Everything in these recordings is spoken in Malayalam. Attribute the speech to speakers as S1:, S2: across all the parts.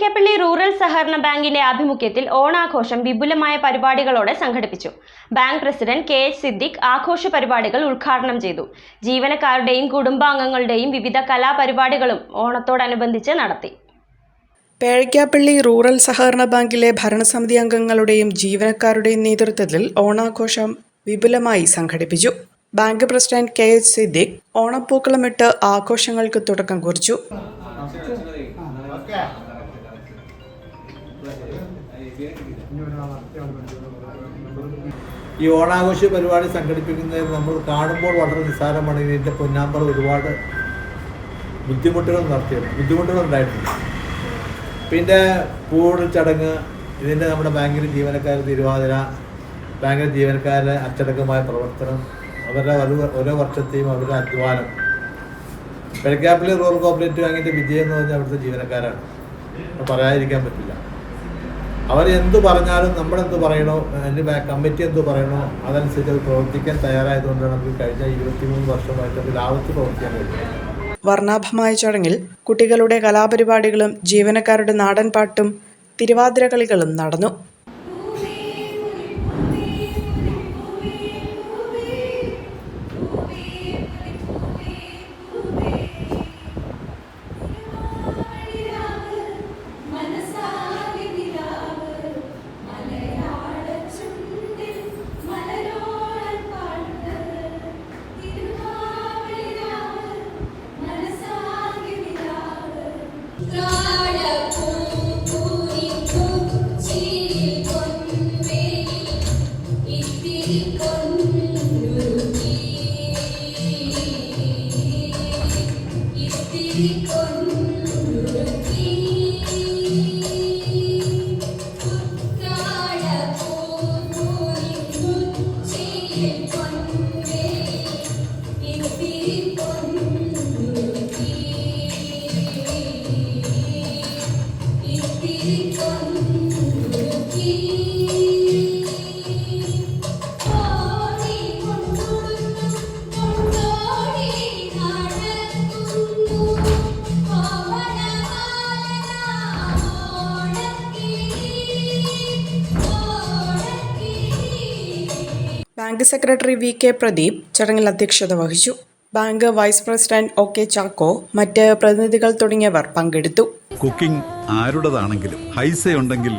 S1: പേരയ്ക്കപ്പള്ളി റൂറൽ സഹകരണ ബാങ്കിന്റെ ആഭിമുഖ്യത്തിൽ ഓണാഘോഷം വിപുലമായ പരിപാടികളോടെ സംഘടിപ്പിച്ചു. Bank president K H Siddique ആഘോഷ പരിപാടികൾ ഉദ്ഘാടനം ചെയ്തു. ജീവനക്കാരുടെയും കുടുംബാംഗങ്ങളുടെയും വിവിധ കലാപരിപാടികളും ഓണത്തോടനുബന്ധിച്ച് നടത്തി.
S2: പേഴയ്ക്കാപ്പള്ളി റൂറൽ സഹകരണ ബാങ്കിലെ ഭരണസമിതി അംഗങ്ങളുടെയും ജീവനക്കാരുടെയും നേതൃത്വത്തിൽ ഓണാഘോഷം വിപുലമായി സംഘടിപ്പിച്ചു. Bank president K H Siddique ഓണപ്പൂക്കളമിട്ട് ആഘോഷങ്ങൾക്ക് തുടക്കം കുറിച്ചു.
S3: ഈ ഓണാഘോഷ പരിപാടി സംഘടിപ്പിക്കുന്നതിൽ നമ്മൾ കാണുമ്പോൾ വളരെ നിസ്സാരമാണ്. ഇതിന്റെ പൊന്നാമ്പർ ഒരുപാട് ബുദ്ധിമുട്ടുകൾ നടത്തിയത് ബുദ്ധിമുട്ടുകൾ ഉണ്ടായിട്ടുണ്ട്. പിന്നെ പൂട് ചടങ്ങ് ഇതിന്റെ നമ്മുടെ ബാങ്കിലെ ജീവനക്കാർ തിരുവാതിര ബാങ്കിലെ ജീവനക്കാരുടെ അച്ചടക്കമായ പ്രവർത്തനം അവരുടെ ഓരോ വർഷത്തെയും അവരുടെ അധ്വാനം. പെരക്കാപ്പിലെ റൂറൽ കോപ്പറേറ്റീവ് ബാങ്കിന്റെ വിജയം എന്ന് പറഞ്ഞാൽ അവിടുത്തെ ജീവനക്കാരാണ്. പറയാതിരിക്കാൻ പറ്റില്ല. അവർ എന്ത് പറഞ്ഞാലും നമ്മളെന്ത് പറയണോ അതിന്റെ കമ്മിറ്റി എന്ത് പറയണോ അതനുസരിച്ച് അത് പ്രവർത്തിക്കാൻ തയ്യാറായതുകൊണ്ടാണ് നമുക്ക് കഴിഞ്ഞ ഇരുപത്തിമൂന്ന് വർഷമായിട്ട് അത് ലാഭത്തിൽ പ്രവർത്തിക്കാൻ കഴിയുന്നത്.
S2: വർണാഭമായ ചടങ്ങിൽ കുട്ടികളുടെ കലാപരിപാടികളും ജീവനക്കാരുടെ നാടൻ പാട്ടും തിരുവാതിര കളികളും നടന്നു. ഇത്തിരി കൊണ്ടുരുക്കി bank secretary V K Pradeep ചടങ്ങിൽ അധ്യക്ഷത വഹിച്ചു. Bank vice president O K Chacko മറ്റ് പ്രതിനിധികൾ തുടങ്ങിയവർ പങ്കെടുത്തു.
S4: കുക്കിംഗ് ആരുടേതാണെങ്കിലും ഹൈസ ഉണ്ടെങ്കിൽ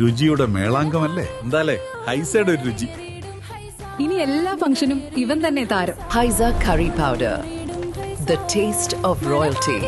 S4: രുചിയുടെ മേളാങ്കമല്ലേ? എന്താലേ? ഹൈസയുടെ ഒരു രുചി.
S5: ഇനി എല്ലാ ഫംഗ്ഷനും ഇവൻ തന്നെ താരം.
S6: Haiza curry powder the taste of royalty.